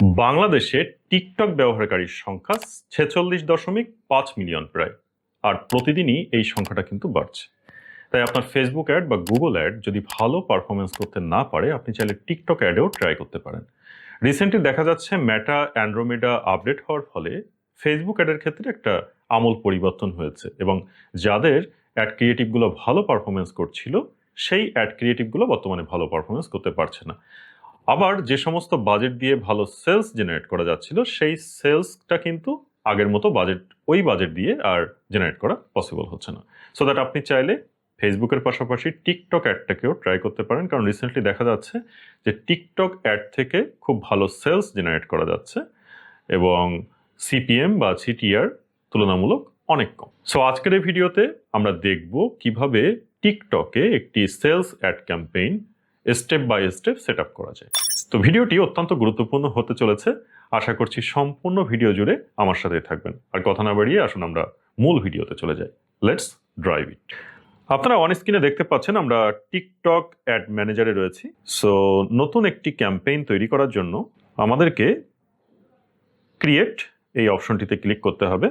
বাংলাদেশে টিকটক ব্যবহারকারীর সংখ্যা ছেচল্লিশ দশমিক পাঁচ মিলিয়ন প্রায়, আর প্রতিদিনই এই সংখ্যাটা কিন্তু বাড়ছে। তাই আপনার ফেসবুক অ্যাড বা গুগল অ্যাড যদি ভালো পারফরমেন্স করতে না পারে, আপনি চাইলে টিকটক অ্যাডেও ট্রাই করতে পারেন। রিসেন্টলি দেখা যাচ্ছে ম্যাটা অ্যান্ড্রোমেডা আপডেট হওয়ার ফলে ফেসবুক অ্যাডের ক্ষেত্রে একটা আমূল পরিবর্তন হয়েছে এবং যাদের অ্যাড ক্রিয়েটিভগুলো ভালো পারফরমেন্স করছিল, সেই অ্যাড ক্রিয়েটিভগুলো বর্তমানে ভালো পারফরমেন্স করতে পারছে না। আবার যে সমস্ত বাজেট দিয়ে ভালো সেলস জেনারেট করা যাচ্ছিল, সেই সেলসটা কিন্তু আগের মতো বাজেট ওই বাজেট দিয়ে আর জেনারেট করা পসিবল হচ্ছে না। সো দ্যাট আপনি চাইলে ফেসবুকের পাশাপাশি টিকটক অ্যাডটাকেও ট্রাই করতে পারেন। কারণ রিসেন্টলি দেখা যাচ্ছে যে টিকটক অ্যাড থেকে খুব ভালো সেলস জেনারেট করা যাচ্ছে এবং সিপিএম বা সিটিআর তুলনামূলক অনেক কম। সো আজকের এই ভিডিওতে আমরা দেখব কীভাবে টিকটকে একটি sales ad campaign step by step set করা যায়। তো ভিডিওটি অত্যন্ত গুরুত্বপূর্ণ হতে চলেছে। আশা করছি সম্পূর্ণ ভিডিও জুড়ে আমার সাথে থাকবেন। আর কথা না বাড়িয়ে আসুন আমরা মূল ভিডিওতে চলে যাই। লেটস ড্রাইভ ইট আপনারা অন স্ক্রিনে দেখতে পাচ্ছেন আমরা টিকটক অ্যাড ম্যানেজারে রয়েছি। সো নতুন একটি ক্যাম্পেইন তৈরি করার জন্য আমাদেরকে ক্রিয়েট এই অপশনটিতে ক্লিক করতে হবে।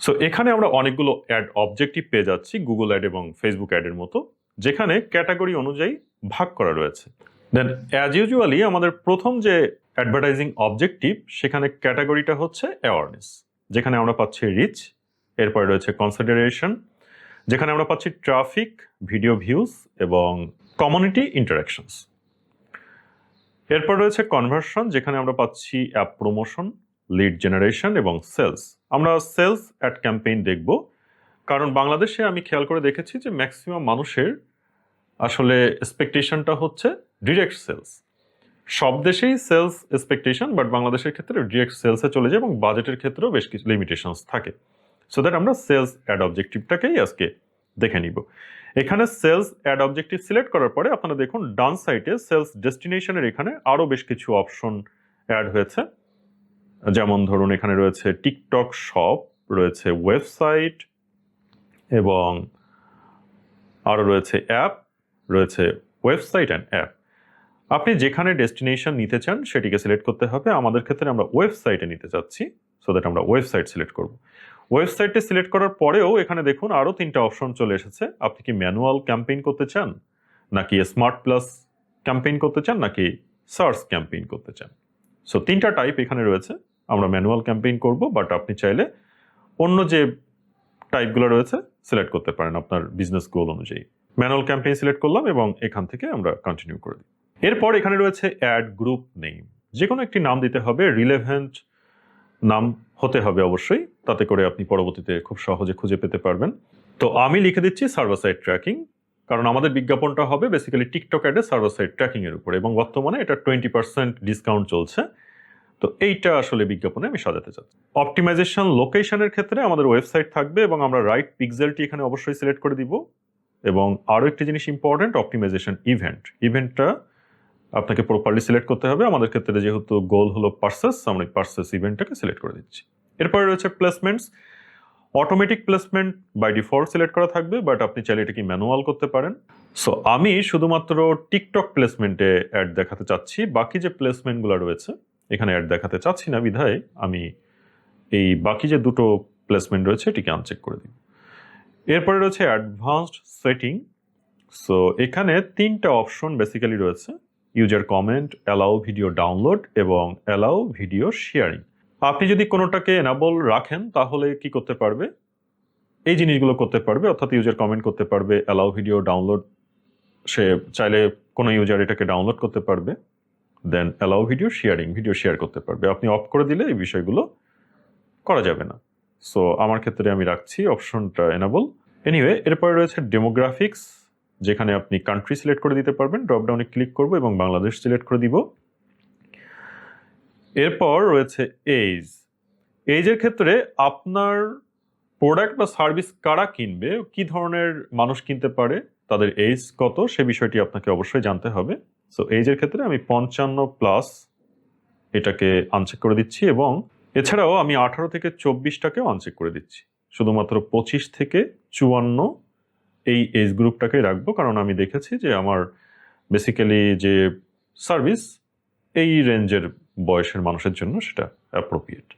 সো এখানে আমরা অনেকগুলো অ্যাড অবজেক্টিভ পেয়ে যাচ্ছি গুগল অ্যাড এবং ফেসবুক অ্যাডের মতো, যেখানে ক্যাটাগরি অনুযায়ী ভাগ করা রয়েছে। দেন অ্যাজ ইউজুয়ালি আমাদের প্রথম যে অ্যাডভার্টাইজিং অবজেক্টিভ সেখানে ক্যাটাগরিটা হচ্ছে অ্যাওয়ারনেস যেখানে আমরা পাচ্ছি রিচ এরপরে রয়েছে কনসিডারেশন যেখানে আমরা পাচ্ছি ট্রাফিক ভিডিও ভিউজ এবং কমিউনিটি ইন্টারাকশনস এরপর রয়েছে কনভার্সন যেখানে আমরা পাচ্ছি অ্যাপ প্রমোশন লিড জেনারেশন এবং সেলস আমরা সেলস অ্যাড ক্যাম্পেইন দেখব। কারণ বাংলাদেশে আমি খেয়াল করে দেখেছি যে ম্যাক্সিমাম মানুষের আসলে এক্সপেকটেশনটা হচ্ছে ডিরেক্ট সেলস সব দেশেই সেলস এক্সপেকটেশন বাট বাংলাদেশের ক্ষেত্রে ডিরেক্ট সেলসে চলে যায় এবং বাজেটের ক্ষেত্রেও বেশ কিছু লিমিটেশনস থাকে। সো দ্যাট আমরা সেলস অ্যাড অবজেক্টিভটাকেই আজকে দেখে নিব। এখানে সেলস অ্যাড অবজেক্টিভ সিলেক্ট করার পরে আপনারা দেখুন, ডান সাইটে সেলস ডেস্টিনেশনের এখানে আরও বেশ কিছু অপশন অ্যাড হয়েছে। যেমন ধরুন, এখানে রয়েছে টিকটক শপ, রয়েছে ওয়েবসাইট এবং আরও রয়েছে অ্যাপ, রয়েছে ওয়েবসাইট অ্যান্ড অ্যাপ। আপনি যেখানে ডেস্টিনেশন নিতে চান, সেটিকে সিলেক্ট করতে হবে। আমাদের ক্ষেত্রে আমরা ওয়েবসাইটে নিতে চাচ্ছি সো দ্যাট আমরা ওয়েবসাইট সিলেক্ট করব। ওয়েবসাইটটি সিলেক্ট করার পরেও এখানে দেখুন আরও তিনটা অপশন চলে এসেছে। আপনি কি ম্যানুয়াল ক্যাম্পেইন করতে চান? নাকি স্মার্ট প্লাস ক্যাম্পেইন করতে চান? নাকি সার্চ ক্যাম্পেইন করতে চান? সো তিনটা টাইপ এখানে রয়েছে। আমরা ম্যানুয়াল ক্যাম্পেইন করব, বাট আপনি চাইলে অন্য যে টাইপগুলো রয়েছে, সিলেক্ট করতে পারেন আপনার বিজনেস গোল অনুযায়ী। ম্যানুয়াল ক্যাম্পেইন সিলেক্ট করলাম এবং এখান থেকে আমরা কন্টিনিউ করে দিই। এরপর এখানে রয়েছে অ্যাড গ্রুপ নেম যে কোনো একটি নাম দিতে হবে রিলেভেন্ট নাম হতে হবে অবশ্যই। তাতে করে আপনি পরবর্তীতে খুব সহজে খুঁজে পেতে পারবেন। তো আমি লিখে দিচ্ছি সার্ভার সাইড ট্র্যাকিং কারণ আমাদের বিজ্ঞাপনটা হবে বেসিক্যালি টিকটক অ্যাডে সার্ভার সাইড ট্র্যাকিং এর উপরে এবং বর্তমানে এটা টোয়েন্টি পার্সেন্ট ডিসকাউন্ট চলছে। তো এইটা আসলে বিজ্ঞাপনে আমি সাজাতে চাচ্ছি। অপটিমাইজেশন লোকেশনের ক্ষেত্রে আমাদের ওয়েবসাইট থাকবে এবং আমরা রাইট পিক্সেলটি এখানে অবশ্যই সিলেক্ট করে দিব এবং আরও একটি জিনিস ইম্পর্টেন্ট অপটিমাইজেশন ইভেন্ট ইভেন্টটা আপনাকে প্রপারলি সিলেক্ট করতে হবে। আমাদের ক্ষেত্রে যেহেতু গোল হলো পার্সেস আমরা পার্সেস ইভেন্টটাকে সিলেক্ট করে দিচ্ছি। এরপরে রয়েছে placements automatic placement by default select করা থাকবে বাট আপনি চাইলে এটাকে ম্যানুয়াল করতে পারেন। সো আমি শুধুমাত্র টিকটক প্লেসমেন্টে অ্যাড দেখাতে চাচ্ছি। বাকি যে প্লেসমেন্টগুলো রয়েছে এখানে অ্যাড দেখাতে চাচ্ছি না বিধায়, আমি এই বাকি যে দুটো প্লেসমেন্ট রয়েছে, এটিকে আনচেক করে দিই। এরপরে রয়েছে অ্যাডভান্সড সেটিং সো এখানে তিনটা অপশন বেসিক্যালি রয়েছে user comment allow video download এবং অ্যালাউ ভিডিও শেয়ারিং আপনি যদি কোনোটাকে এনাবল রাখেন, তাহলে কি করতে পারবে? এই জিনিসগুলো করতে পারবে, অর্থাৎ ইউজার কমেন্ট করতে পারবে অ্যালাউ ভিডিও ডাউনলোড সে চাইলে কোনো ইউজার এটাকে ডাউনলোড করতে পারবে। Then allow video sharing video share করতে পারবে। আপনি অফ করে দিলে এই বিষয়গুলো করা যাবে না। সো আমার ক্ষেত্রে আমি রাখছি অপশনটা এনাবল এনিওয়ে এরপরে রয়েছে ডেমোগ্রাফিক্স যেখানে আপনি কান্ট্রি সিলেক্ট করে দিতে পারবেন। ড্রপডাউনে ক্লিক করব এবং বাংলাদেশ সিলেক্ট করে দিব। এরপর রয়েছে এইজ এইজের ক্ষেত্রে আপনার প্রোডাক্ট বা সার্ভিস কারা কিনবে? কি ধরনের মানুষ কিনতে পারে? তাদের এইজ কত, সে বিষয়টি আপনাকে অবশ্যই জানতে হবে। সো এইজের ক্ষেত্রে আমি পঞ্চান্ন প্লাস এটাকে আনচেক করে দিচ্ছি এবং এছাড়াও আমি আঠারো থেকে চব্বিশটাকেও আনচেক করে দিচ্ছি। শুধুমাত্র পঁচিশ থেকে চুয়ান্ন এই এজ গ্রুপটাকে রাখব, কারণ আমি দেখেছি যে আমার বেসিক্যালি যে সার্ভিস এই রেঞ্জের বয়সের মানুষের জন্য সেটা অ্যাপ্রোপ্রিয়েট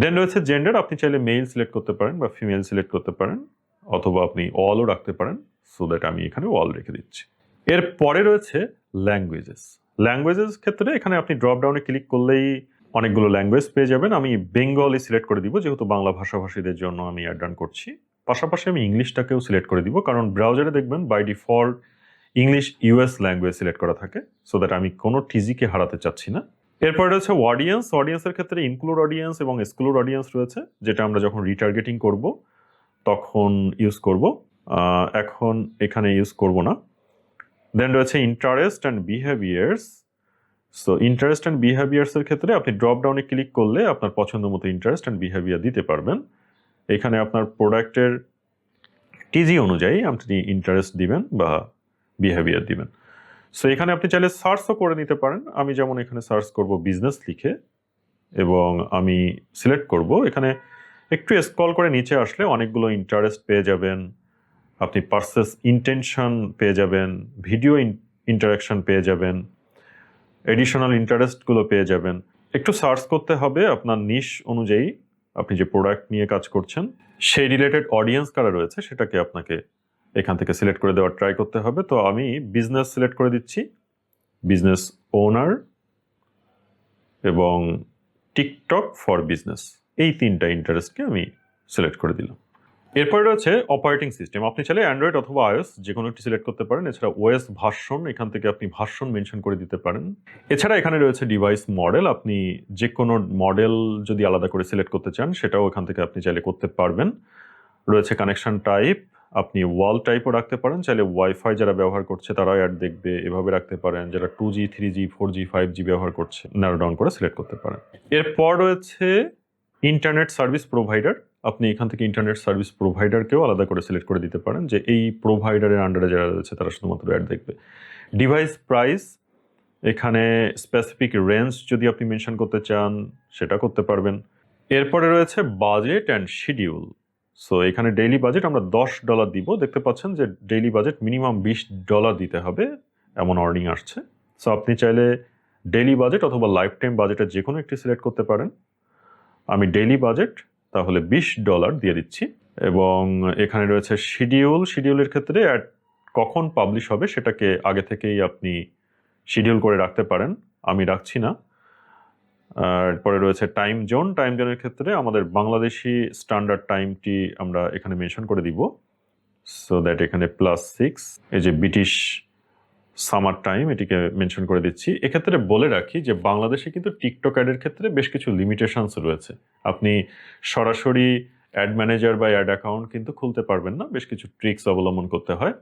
দেন রয়েছে জেন্ডার আপনি চাইলে মেল সিলেক্ট করতে পারেন বা ফিমেল সিলেক্ট করতে পারেন, অথবা আপনি অলও রাখতে পারেন। সো দ্যাট আমি এখানে অল রেখে দিচ্ছি। এর পরে রয়েছে ল্যাঙ্গুয়েজেস ল্যাঙ্গুয়েজেস ক্ষেত্রে এখানে আপনি ড্রপ ডাউনে ক্লিক করলেই অনেকগুলো ল্যাঙ্গুয়েজ পেয়ে যাবেন। আমি বেঙ্গলি সিলেক্ট করে দিব, যেহেতু বাংলা ভাষাভাষীদের জন্য আমি অ্যাড করছি। পাশাপাশি আমি ইংলিশটাকেও সিলেক্ট করে দিব, কারণ ব্রাউজারে দেখবেন by default English US language select করা থাকে সো দ্যাট আমি কোনো টিজিকে হারাতে চাচ্ছি না। এরপরে রয়েছে অডিয়েন্স অডিয়েন্সের ক্ষেত্রে ইনক্লুড অডিয়েন্স এবং এক্সক্লুড অডিয়েন্স রয়েছে, যেটা আমরা যখন রিটার্গেটিং করব, তখন ইউজ করব। এখন এখানে ইউজ করব না। দেন রয়েছে interest and behaviours so interest and বিহেভিয়ার্সের ক্ষেত্রে আপনি ড্রপ ডাউনে ক্লিক করলে আপনার পছন্দ মতো ইন্টারেস্ট অ্যান্ড বিহেভিয়ার দিতে পারবেন। এখানে আপনার প্রোডাক্টের টিজি অনুযায়ী আপনি ইন্টারেস্ট দিবেন বা বিহেভিয়ার দিবেন। সো এখানে আপনি চাইলে সার্চও করে নিতে পারেন। আমি যেমন এখানে সার্চ করব বিজনেস লিখে এবং আমি সিলেক্ট করব। এখানে একটু স্ক্রল করে নিচে আসলে অনেকগুলো ইন্টারেস্ট পেয়ে যাবেন। আপনি পার্সেস ইন্টেনশন পেয়ে যাবেন ভিডিও ইন্টারাকশন পেয়ে যাবেন এডিশনাল ইন্টারেস্টগুলো পেয়ে যাবেন। একটু সার্চ করতে হবে আপনার নিশ অনুযায়ী আপনি যে প্রোডাক্ট নিয়ে কাজ করছেন, সেই রিলেটেড অডিয়েন্স কারা রয়েছে সেটাকে আপনাকে এখান থেকে সিলেক্ট করে দেওয়ার ট্রাই করতে হবে। তো আমি বিজনেস সিলেক্ট করে দিচ্ছি বিজনেস ওনার এবং টিকটক ফর বিজনেস এই তিনটা ইন্টারেস্টকে আমি সিলেক্ট করে দিলাম। এরপরে রয়েছে অপারেটিং সিস্টেম আপনি চাইলে অ্যান্ড্রয়েড অথবা আইওএস যে কোনো একটি সিলেক্ট করতে পারেন। এছাড়া ওএস ভার্সন এখান থেকে আপনি ভার্সন মেনশন করে দিতে পারেন। এছাড়া এখানে রয়েছে ডিভাইস মডেল আপনি যে কোনো মডেল যদি আলাদা করে সিলেক্ট করতে চান, সেটাও এখান থেকে আপনি চাইলে করতে পারবেন। রয়েছে কানেকশন টাইপ আপনি ওয়াল টাইপও রাখতে পারেন। চাইলে ওয়াইফাই যারা ব্যবহার করছে, তারাও অ্যাড দেখবে। এভাবে রাখতে পারেন। যারা two G three G four G five G ব্যবহার করছে ন্যারো ডাউন করে সিলেক্ট করতে পারেন। এরপর রয়েছে ইন্টারনেট সার্ভিস প্রোভাইডার আপনি এখান থেকে ইন্টারনেট সার্ভিস প্রোভাইডারকেও আলাদা করে সিলেক্ট করে দিতে পারেন যে এই প্রোভাইডারের আন্ডারে যারা রয়েছে তারা শুধুমাত্র অ্যাড দেখবে। ডিভাইস প্রাইস এখানে স্পেসিফিক রেঞ্জ যদি আপনি মেনশন করতে চান, সেটা করতে পারবেন। এরপরে রয়েছে বাজেট অ্যান্ড শিডিউল সো এখানে ডেইলি বাজেট আমরা দশ ডলার দিব। দেখতে পাচ্ছেন যে ডেইলি বাজেট মিনিমাম বিশ ডলার দিতে হবে, এমন অর্নিং আসছে। সো আপনি চাইলে ডেইলি বাজেট অথবা লাইফ টাইম বাজেটের যে কোনো একটি সিলেক্ট করতে পারেন। আমি ডেইলি বাজেট তাহলে বিশ ডলার দিয়ে দিচ্ছি। এবং এখানে রয়েছে শিডিউল। শিডিউলের ক্ষেত্রে কখন পাবলিশ হবে সেটাকে আগে থেকেই আপনি শিডিউল করে রাখতে পারেন। আমি রাখছি না। এরপরে রয়েছে টাইম জোন টাইম জোনের ক্ষেত্রে আমাদের বাংলাদেশি স্ট্যান্ডার্ড টাইমটি আমরা এখানে মেনশন করে দিব। সো দ্যাট এখানে প্লাস সিক্স এই যে ব্রিটিশ সামার টাইম এটিকে মেনশন করে দিচ্ছি। এক্ষেত্রে বলে রাখি যে বাংলাদেশে কিন্তু টিকটক অ্যাডের ক্ষেত্রে বেশ কিছু লিমিটেশনস রয়েছে। আপনি সরাসরি অ্যাড ম্যানেজার বা অ্যাড অ্যাকাউন্ট কিন্তু খুলতে পারবেন না, বেশ কিছু ট্রিক্স অবলম্বন করতে হয়।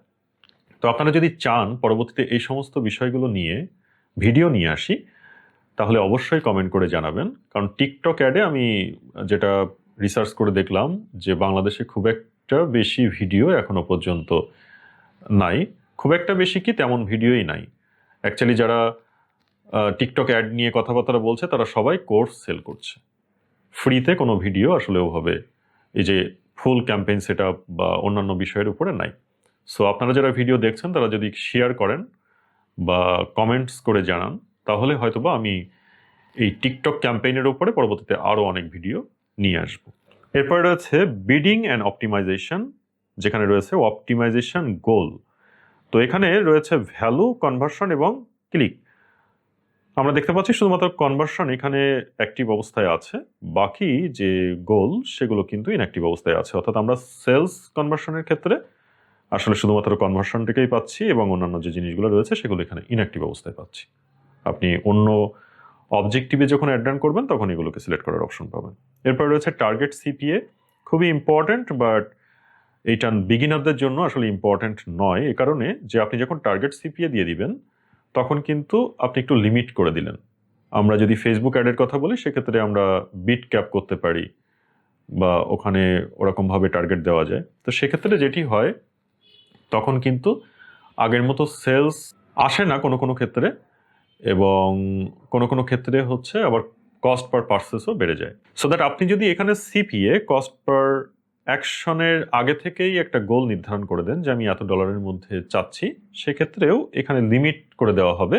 তো আপনারা যদি চান পরবর্তীতে এই সমস্ত বিষয়গুলো নিয়ে ভিডিও নিয়ে আসি, তাহলে অবশ্যই কমেন্ট করে জানাবেন। কারণ টিকটক অ্যাডে আমি যেটা রিসার্চ করে দেখলাম যে বাংলাদেশে খুব একটা বেশি ভিডিও এখনও পর্যন্ত নাই। খুব একটা বেশি কি তেমন ভিডিওই নাই। অ্যাকচুয়ালি যারা টিকটক অ্যাড নিয়ে কথাবার্তা বলছে, তারা সবাই কোর্স সেল করছে। ফ্রিতে কোনো ভিডিও আসলে ওভাবে এই যে ফুল ক্যাম্পেইন সেট বা অন্যান্য বিষয়ের উপরে নাই। সো আপনারা যারা ভিডিও দেখছেন, তারা যদি শেয়ার করেন বা কমেন্টস করে জানান, তাহলে হয়তোবা আমি এই টিকটক ক্যাম্পেইনের উপরে পরবর্তীতে আরও অনেক ভিডিও নিয়ে আসব। এরপরে রয়েছে বিডিং অ্যান্ড অপটিমাইজেশন যেখানে রয়েছে অপটিমাইজেশন গোল তো এখানে রয়েছে ভ্যালু কনভার্সন এবং ক্লিক আমরা দেখতে পাচ্ছি শুধুমাত্র কনভার্সন এখানে অ্যাক্টিভ অবস্থায় আছে, বাকি যে গোল সেগুলো কিন্তু ইনঅ্যাক্টিভ অবস্থায় আছে। অর্থাৎ আমরা সেলস কনভার্সনের ক্ষেত্রে আসলে শুধুমাত্র কনভার্সনটাকেই পাচ্ছি এবং অন্যান্য যে জিনিসগুলো রয়েছে, সেগুলো এখানে ইনঅ্যাক্টিভ অবস্থায় পাচ্ছি। আপনি অন্য অবজেক্টিভে যখন অ্যাডান করবেন, তখন এগুলোকে সিলেক্ট করার অপশন পাবেন। এরপর রয়েছে টার্গেট সিপিএ খুবই ইম্পর্ট্যান্ট বাট এইটা বিগিনারদের জন্য আসলে ইম্পর্ট্যান্ট নয়। এ কারণে যে আপনি যখন টার্গেট সিপিএ দিয়ে দিবেন, তখন কিন্তু আপনি একটু লিমিট করে দিলেন। আমরা যদি ফেসবুক অ্যাডের কথা বলি, সেক্ষেত্রে আমরা বিট ক্যাপ করতে পারি বা ওখানে ওরকমভাবে টার্গেট দেওয়া যায়। তো সেক্ষেত্রে যেটি হয়, তখন কিন্তু আগের মতো সেলস আসে না কোনো কোনো ক্ষেত্রে এবং কোনো কোনো ক্ষেত্রে হচ্ছে আবার কস্ট পার পার্সেসও বেড়ে যায়। সো দ্যাট আপনি যদি এখানে সিপিএ কস্ট পার অ্যাকশনের আগে থেকেই একটা গোল নির্ধারণ করে দেন যে আমি এত ডলারের মধ্যে চাচ্ছি। সেক্ষেত্রেও এখানে লিমিট করে দেওয়া হবে।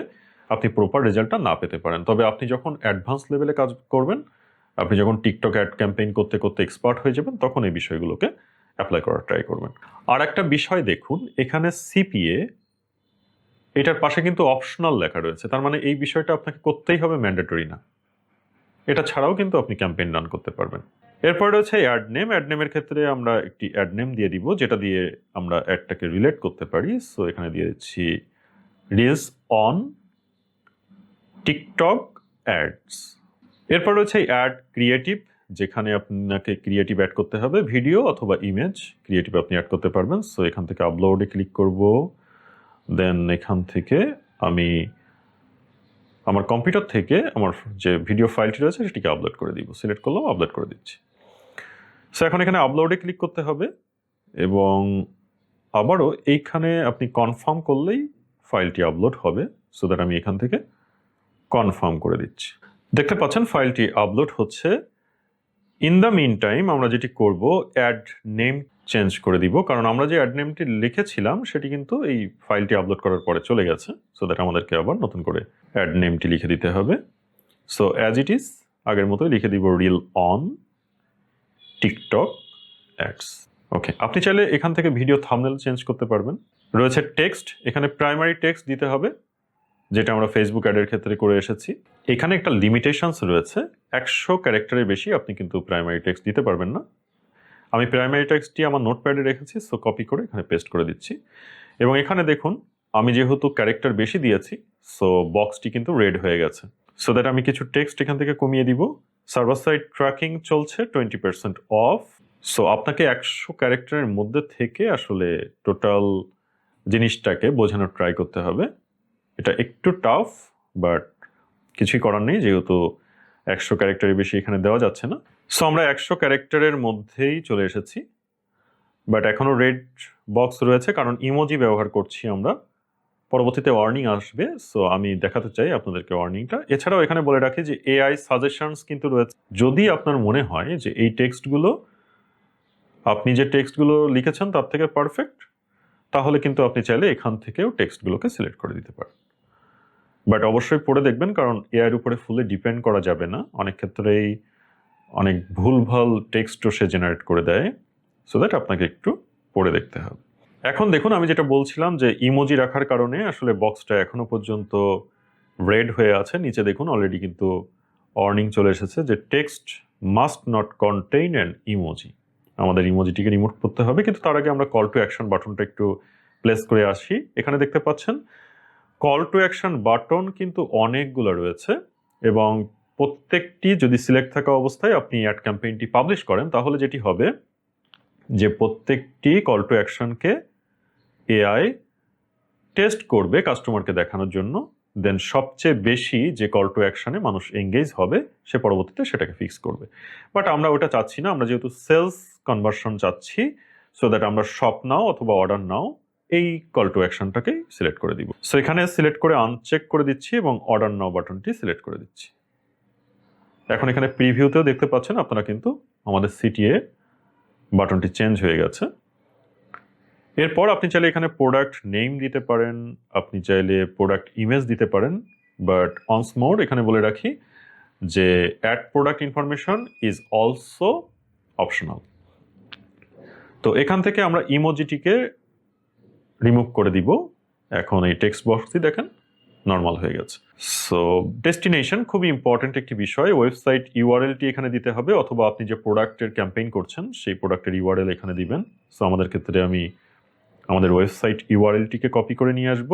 আপনি প্রপার রেজাল্টটা না পেতে পারেন। তবে আপনি যখন অ্যাডভান্স লেভেলে কাজ করবেন, আপনি যখন টিকটক অ্যাড ক্যাম্পেইন করতে করতে এক্সপার্ট হয়ে যাবেন, তখন এই বিষয়গুলোকে অ্যাপ্লাই করার ট্রাই করবেন। আর একটা বিষয় দেখুন, এখানে সিপিএ এটার পাশে কিন্তু অপশনাল লেখা রয়েছে। তার মানে এই বিষয়টা আপনাকে করতেই হবে ম্যান্ডেটরি না। এটা ছাড়াও কিন্তু আপনি ক্যাম্পেইন রান করতে পারবেন। এরপর রয়েছে অ্যাড নেম অ্যাড নেমের ক্ষেত্রে আমরা একটি অ্যাড নেম দিয়ে দিব, যেটা দিয়ে আমরা অ্যাডটাকে রিলেট করতে পারি। সো এখানে দিয়ে দিচ্ছি রিলস অন টিকটক অ্যাডস এরপর রয়েছে অ্যাড ক্রিয়েটিভ যেখানে আপনাকে ক্রিয়েটিভ অ্যাড করতে হবে। ভিডিও অথবা ইমেজ ক্রিয়েটিভ আপনি অ্যাড করতে পারবেন। সো এখান থেকে আপলোডে ক্লিক করব। দেন এখান থেকে আমি আমার কম্পিউটার থেকে আমার যে ভিডিও ফাইলটি রয়েছে, সেটিকে আপলোড করে দিব। সিলেক্ট করলাম আপলোড করে দিচ্ছি। সো এখন এখানে আপলোডে ক্লিক করতে হবে এবং আবারও এইখানে আপনি কনফার্ম করলেই ফাইলটি আপলোড হবে সো দ্যাট আমি এখান থেকে কনফার্ম করে দিচ্ছি। দেখতে পাচ্ছেন ফাইলটি আপলোড হচ্ছে। ইন দ্য মিন টাইম আমরা যেটি করব অ্যাড নেম চেঞ্জ করে দিব, কারণ আমরা যে অ্যাড নেমটি লিখেছিলাম, সেটি কিন্তু এই ফাইলটি আপলোড করার পরে চলে গেছে সো দ্যাট আমাদেরকে আবার নতুন করে অ্যাড নেমটি লিখে দিতে হবে। সো অ্যাজ ইট ইজ আগের মতোই লিখে দিব reel on TikTok ads. Okay, আপনি চাইলে এখান থেকে ভিডিও থামনেল চেঞ্জ করতে পারবেন। রয়েছে টেক্সট, এখানে প্রাইমারি টেক্সট দিতে হবে, যেটা আমরা ফেসবুক অ্যাডের ক্ষেত্রে করে এসেছি। এখানে একটা লিমিটেশনস রয়েছে, একশো ক্যারেক্টারের বেশি আপনি কিন্তু প্রাইমারি টেক্সট দিতে পারবেন না। আমি প্রাইমারি টেক্সটটি আমার নোটপ্যাডে রেখেছি সো কপি করে এখানে পেস্ট করে দিচ্ছি। এবং এখানে দেখুন, আমি যেহেতু ক্যারেক্টার বেশি দিয়েছি সো বক্সটি কিন্তু রেড হয়ে গেছে। সো দ্যাট আমি কিছু টেক্সট এখান থেকে কমিয়ে দিব। সার্ভার সাইড ট্র্যাকিং চলছে টোয়েন্টি পার্সেন্ট অফ। সো আপনাকে একশো ক্যারেক্টারের মধ্যে থেকে আসলে টোটাল জিনিসটাকে বোঝানোর ট্রাই করতে হবে। এটা একটু টাফ বাট কিছুই করার নেই, যেহেতু একশো ক্যারেক্টারের বেশি এখানে দেওয়া যাচ্ছে না। সো আমরা একশো ক্যারেক্টারের মধ্যেই চলে এসেছি বাট এখনও রেড বক্স রয়েছে, কারণ ইমোজি ব্যবহার করছি আমরা। পরবর্তীতে ওয়ার্নিং আসবে সো আমি দেখাতে চাই আপনাদেরকে ওয়ার্নিংটা এছাড়াও এখানে বলে রাখি যে এআই সাজেশনস কিন্তু রয়েছে। যদি আপনার মনে হয় যে এই টেক্সটগুলো আপনি যে টেক্সটগুলো লিখেছেন তার থেকে পারফেক্ট তাহলে কিন্তু আপনি চাইলে এখান থেকেও টেক্সটগুলোকে সিলেক্ট করে দিতে পারেন। বাট অবশ্যই পড়ে দেখবেন, কারণ এআইয়ের উপরে ফুলে ডিপেন্ড করা যাবে না। অনেক ক্ষেত্রেই অনেক ভুলভাল টেক্সটও সে জেনারেট করে দেয়। সো দ্যাট আপনাকে একটু পড়ে দেখতে হবে। এখন দেখুন, আমি যেটা বলছিলাম যে ইমোজি রাখার কারণে আসলে বক্সটা এখনও পর্যন্ত রেড হয়ে আছে। নিচে দেখুন অলরেডি কিন্তু অর্নিং চলে এসেছে যে text must not contain an emoji আমাদের ইমোজিটিকে রিমোট করতে হবে, কিন্তু তার আগে আমরা কল টু অ্যাকশন বাটনটা একটু প্লেস করে আসি। এখানে দেখতে পাচ্ছেন কল টু অ্যাকশন বাটন কিন্তু অনেকগুলো রয়েছে এবং প্রত্যেকটি যদি সিলেক্ট থাকা অবস্থায় আপনি অ্যাড ক্যাম্পেইনটি পাবলিশ করেন, তাহলে যেটি হবে যে প্রত্যেকটি কল টু অ্যাকশনকে এআই টেস্ট করবে কাস্টমারকে দেখানোর জন্য, দেন সবচেয়ে বেশি যে কল টু অ্যাকশানে মানুষ এঙ্গেজ হবে, সে পরবর্তীতে সেটাকে ফিক্স করবে। বাট আমরা ওটা চাচ্ছি না, আমরা যেহেতু সেলস কনভার্সন চাচ্ছি সো দ্যাট আমরা শপ নাও অথবা অর্ডার নাও, এই কল টু অ্যাকশনটাকেই সিলেক্ট করে দিব। সো এখানে সিলেক্ট করে আনচেক করে দিচ্ছি এবং অর্ডার নাও বাটনটি সিলেক্ট করে দিচ্ছি। এখন এখানে প্রিভিউতেও দেখতে পাচ্ছেন, আপনারা কিন্তু আমাদের সিটিএ বাটনটি চেঞ্জ হয়ে গেছে। এরপর আপনি চাইলে এখানে প্রোডাক্ট নেম দিতে পারেন, আপনি চাইলে প্রোডাক্ট ইমেজ দিতে পারেন বাট অনস মোর এখানে বলে রাখি যে add product information is also optional তো এখান থেকে আমরা ইমোজিটিকে রিমুভ করে দিব। এখন এই টেক্সট বক্সটি দেখেন নর্মাল হয়ে গেছে। সো ডেস্টিনেশন খুবই ইম্পর্টেন্ট একটি বিষয়। ওয়েবসাইট ইউআরএলটি এখানে দিতে হবে, অথবা আপনি যে প্রোডাক্টের ক্যাম্পেইন করছেন, সেই প্রোডাক্টের ইউআরএল এখানে দিবেন। সো আমাদের ক্ষেত্রে আমি আমাদের ওয়েবসাইট ইউআরএলটিকে কপি করে নিয়ে আসব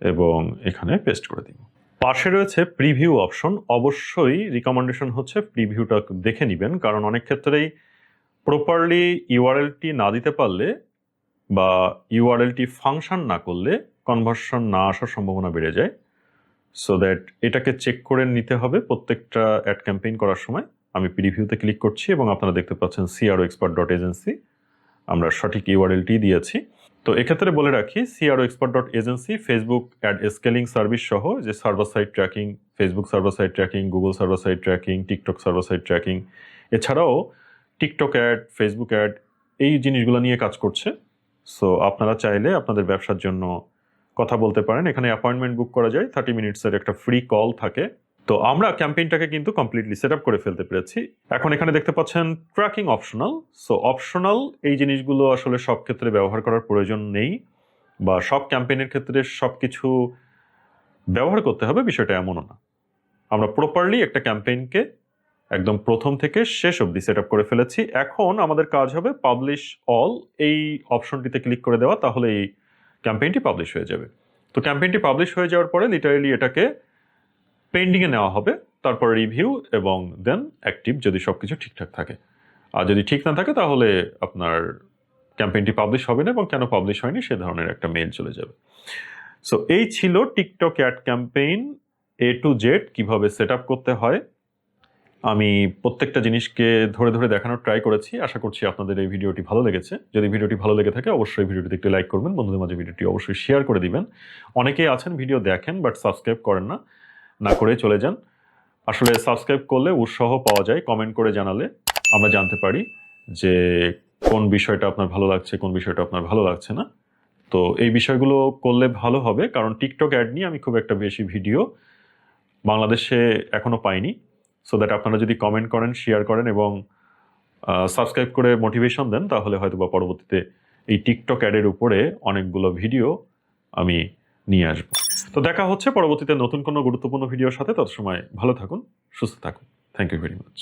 এবং এখানে পেস্ট করে দিব। পাশে রয়েছে প্রিভিউ অপশন। অবশ্যই রিকমেন্ডেশন হচ্ছে প্রিভিউটা দেখে নেবেন, কারণ অনেক ক্ষেত্রেই প্রপারলি ইউআরএলটি না দিতে পারলে বা ইউআরএলটি ফাংশন না করলে কনভার্সন না আসার সম্ভাবনা বেড়ে যায়। সো দ্যাট এটাকে চেক করে নিতে হবে প্রত্যেকটা অ্যাড ক্যাম্পেইন করার সময়। আমি প্রিভিউতে ক্লিক করছি এবং আপনারা দেখতে পাচ্ছেন সিআরও এক্সপার্ট ডট এজেন্সি আমরা সঠিক ইউআরএলটি দিয়েছি। তো এক্ষেত্রে বলে রাখি CRO expert dot agency Facebook ad scaling service সহ যে server side tracking Facebook server side tracking Google server side tracking TikTok server side tracking এছাড়াও টিকটক অ্যাড ফেসবুক অ্যাড এই জিনিসগুলো নিয়ে কাজ করছে। সো আপনারা চাইলে আপনাদের ব্যবসার জন্য কথা বলতে পারেন। এখানে অ্যাপয়েন্টমেন্ট বুক করা যায় থার্টি মিনিটসের একটা ফ্রি কল থাকে। তো আমরা ক্যাম্পেইনটাকে কিন্তু কমপ্লিটলি সেট করে ফেলতে পেরেছি। এখন এখানে দেখতে পাচ্ছেন ট্র্যাকিং অপশনাল সো অপশনাল এই জিনিসগুলো আসলে সব ক্ষেত্রে ব্যবহার করার প্রয়োজন নেই বা সব ক্যাম্পেইনের ক্ষেত্রে সব কিছু ব্যবহার করতে হবে, বিষয়টা এমনও না। আমরা প্রপারলি একটা ক্যাম্পেইনকে একদম প্রথম থেকে শেষ অবধি সেট করে ফেলেছি। এখন আমাদের কাজ হবে পাবলিশ অল এই অপশনটিতে ক্লিক করে দেওয়া, তাহলে এই ক্যাম্পেইনটি পাবলিশ হয়ে যাবে। তো ক্যাম্পেইনটি পাবলিশ হয়ে যাওয়ার পরে লিটারেলি এটাকে পেন্ডিংয়ে নেওয়া হবে, তারপর রিভিউ এবং দেন অ্যাক্টিভ যদি সব কিছু ঠিকঠাক থাকে। আর যদি ঠিক না থাকে, তাহলে আপনার ক্যাম্পেইনটি পাবলিশ হবে না এবং কেন পাবলিশ হয়নি, সে ধরনের একটা মেল চলে যাবে। সো এই ছিল TikTok ad campaign A to Z কীভাবে সেট আপ করতে হয়। আমি প্রত্যেকটা জিনিসকে ধরে ধরে দেখানোর ট্রাই করেছি। আশা করছি আপনাদের এই ভিডিওটি ভালো লেগেছে। যদি ভিডিওটি ভালো লেগে থাকে, অবশ্যই ভিডিওটি একটু লাইক করবেন। বন্ধুদের মাঝে ভিডিওটি অবশ্যই শেয়ার করে দিবেন। অনেকেই আছেন ভিডিও দেখেন বাট সাবস্ক্রাইব করেন না। না করে চলে যান। আসলে সাবস্ক্রাইব করলে উৎসাহ পাওয়া যায় কমেন্ট করে জানালে আমরা জানতে পারি যে কোন বিষয়টা আপনার ভালো লাগছে, কোন বিষয়টা আপনার ভালো লাগছে না। তো এই বিষয়গুলো করলে ভালো হবে, কারণ টিকটক অ্যাড নিয়ে আমি খুব একটা বেশি ভিডিও বাংলাদেশে এখনও পাইনি। সো দ্যাট আপনারা যদি কমেন্ট করেন শেয়ার করেন এবং সাবস্ক্রাইব করে মোটিভেশন দেন, তাহলে হয়তো বা পরবর্তীতে এই টিকটক অ্যাডের উপরে অনেকগুলো ভিডিও আমি নিয়ে আসব। তো দেখা হচ্ছে, পরবর্তীতে নতুন কোনো গুরুত্বপূর্ণ ভিডিওর সাথে। তত সময় ভালো থাকুন, সুস্থ থাকুন। Thank you very much